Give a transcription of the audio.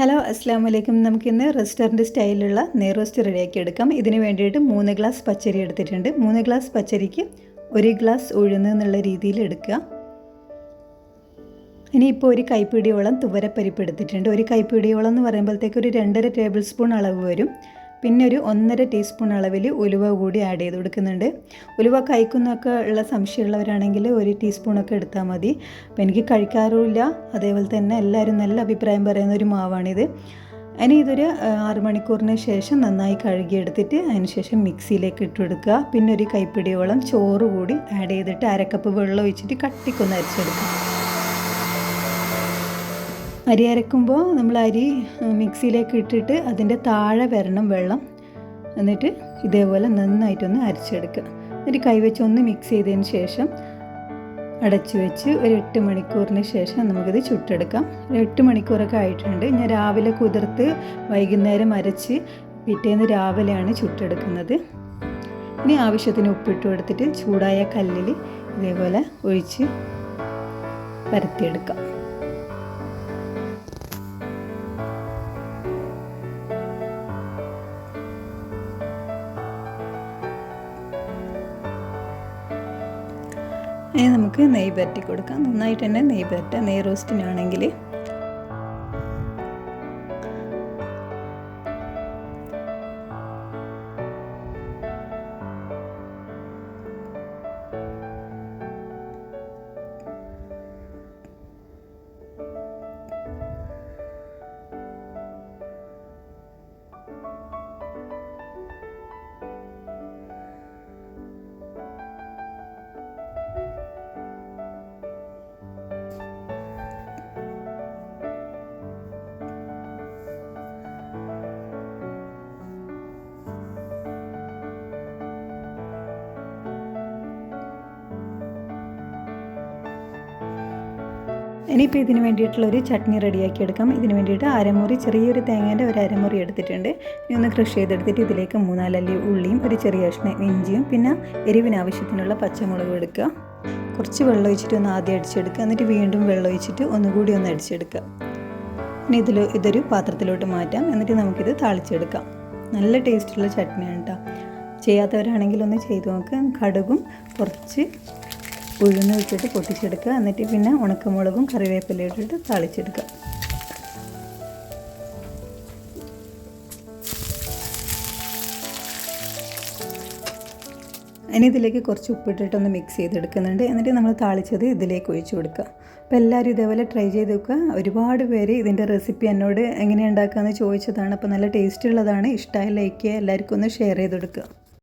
Hello അസ്സാം വലൈക്കും നമുക്കിന്ന് റെസ്റ്റോറന്റ് സ്റ്റൈലിലുള്ള നെയ്റോസ്റ്റ് റെഡിയാക്കി എടുക്കാം. ഇതിന് വേണ്ടിയിട്ട് മൂന്ന് ഗ്ലാസ് പച്ചരി എടുത്തിട്ടുണ്ട്. മൂന്ന് ഗ്ലാസ് പച്ചരിക്ക് ഒരു ഗ്ലാസ് ഉഴുന്ന് എന്നുള്ള രീതിയിൽ എടുക്കുക. ഇനിയിപ്പോൾ ഒരു കൈപ്പിടിയോളം തുവരപ്പരിപ്പ് എടുത്തിട്ടുണ്ട്. ഒരു കൈപ്പിടിയോളം എന്ന് പറയുമ്പോഴത്തേക്ക് ഒരു രണ്ടര ടേബിൾ സ്പൂൺ അളവ് വരും. പിന്നെ ഒരു ഒന്നര ടീസ്പൂൺ അളവിൽ ഉലുവ കൂടി ആഡ് ചെയ്ത് കൊടുക്കുന്നുണ്ട്. ഉലുവ കഴിക്കുന്നൊക്കെ ഉള്ള സംശയമുള്ളവരാണെങ്കിൽ ഒരു ടീസ്പൂണൊക്കെ എടുത്താൽ മതി. അപ്പോൾ എനിക്ക് കഴിക്കാറുമില്ല. അതേപോലെ തന്നെ എല്ലാവരും നല്ല അഭിപ്രായം പറയുന്ന ഒരു മാവാണിത്. ഇനി ഇതൊരു ആറ് മണിക്കൂറിന് ശേഷം നന്നായി കഴുകിയെടുത്തിട്ട് അതിന് ശേഷം മിക്സിയിലേക്ക് ഇട്ട് കൊടുക്കുക. പിന്നെ ഒരു കൈപ്പിടിയോളം ചോറ് കൂടി ആഡ് ചെയ്തിട്ട് അരക്കപ്പ് വെള്ളം ഒഴിച്ചിട്ട് കട്ടിക്കൊന്ന് അരച്ചെടുക്കുക. അരി അരക്കുമ്പോൾ നമ്മൾ അരി മിക്സിയിലേക്ക് ഇട്ടിട്ട് അതിന്റെ താഴെ വരണം വെള്ളം. എന്നിട്ട് ഇതേപോലെ നന്നായിട്ടൊന്ന് അരച്ചെടുക്കുക. എന്നിട്ട് കൈവച്ച് ഒന്ന് മിക്സ് ചെയ്തതിന് ശേഷം അടച്ചു വെച്ച് ഒരു എട്ട് മണിക്കൂറിന് ശേഷം നമുക്കിത് ചുട്ടെടുക്കാം. ഒരു എട്ട് മണിക്കൂറൊക്കെ ആയിട്ടുണ്ട്. ഞാൻ രാവിലെ കുതിർത്ത് വൈകുന്നേരം അരച്ച് പിറ്റേന്ന് രാവിലെയാണ് ചുട്ടെടുക്കുന്നത്. ഇനി ആവശ്യത്തിന് ഉപ്പിട്ട് കൊടുത്തിട്ട് ചൂടായ കല്ലിൽ ഇതേപോലെ ഒഴിച്ച് പരത്തിയെടുക്കാം. ഇനി നമുക്ക് നെയ് പുരട്ടി കൊടുക്കാം. നന്നായിട്ട് തന്നെ നെയ്യ് പുരട്ടുക നെയ്യ് റോസ്റ്റിനാണെങ്കിൽ ഇനിയിപ്പോൾ ഇതിന് വേണ്ടിയിട്ടുള്ളൊരു ചട്നി റെഡിയാക്കി എടുക്കാം. ഇതിന് വേണ്ടിയിട്ട് അരമുറി ചെറിയൊരു തേങ്ങേന്റെ ഒരു അരമുറി എടുത്തിട്ടുണ്ട്. ഇനി ഒന്ന് ക്രഷ് ചെയ്തെടുത്തിട്ട് ഇതിലേക്ക് മൂന്നാലല്ലി ഉള്ളിയും ഒരു ചെറിയ കഷ്ണം ഇഞ്ചിയും പിന്നെ എരിവിന് ആവശ്യത്തിനുള്ള പച്ചമുളകും എടുക്കുക. കുറച്ച് വെള്ളം ഒഴിച്ചിട്ട് ഒന്ന് ആദ്യം അടിച്ചെടുക്കുക. എന്നിട്ട് വീണ്ടും വെള്ളം ഒഴിച്ചിട്ട് ഒന്നുകൂടി ഒന്ന് അടിച്ചെടുക്കുക. ഇനി ഇതിൽ ഇതൊരു പാത്രത്തിലോട്ട് മാറ്റാം. എന്നിട്ട് നമുക്കിത് താളിച്ചെടുക്കാം. നല്ല ടേസ്റ്റുള്ള ചട്നിയാണ് കേട്ടോ ചെയ്യാത്തവരാണെങ്കിൽ ഒന്ന് ചെയ്ത് നോക്കുക കടുകും കുറച്ച് ഉഴുന്ന് വെച്ചിട്ട് പൊട്ടിച്ചെടുക്കുക. എന്നിട്ട് പിന്നെ ഉണക്കമുളകും കറിവേപ്പില ഇട്ടിട്ട് താളിച്ചെടുക്കുക. ഇനി ഇതിലേക്ക് കുറച്ച് ഉപ്പിട്ടിട്ടൊന്ന് മിക്സ് ചെയ്തെടുക്കുന്നുണ്ട്. എന്നിട്ട് നമ്മൾ താളിച്ചത് ഇതിലേക്ക് ഒഴിച്ചു കൊടുക്കുക. അപ്പോൾ എല്ലാവരും ഇതേപോലെ ട്രൈ ചെയ്ത് നോക്കുക. ഒരുപാട് പേര് ഇതിന്റെ റെസിപ്പി എന്നോട് എങ്ങനെ ഉണ്ടാക്കാമെന്ന് ചോദിച്ചതാണ്. അപ്പോൾ നല്ല ടേസ്റ്റ് ഉള്ളതാണ്. ഇഷ്ടമായി ലൈക്ക് ചെയ്യുക. എല്ലാവർക്കും ഒന്ന് ഷെയർ ചെയ്ത് കൊടുക്കുക.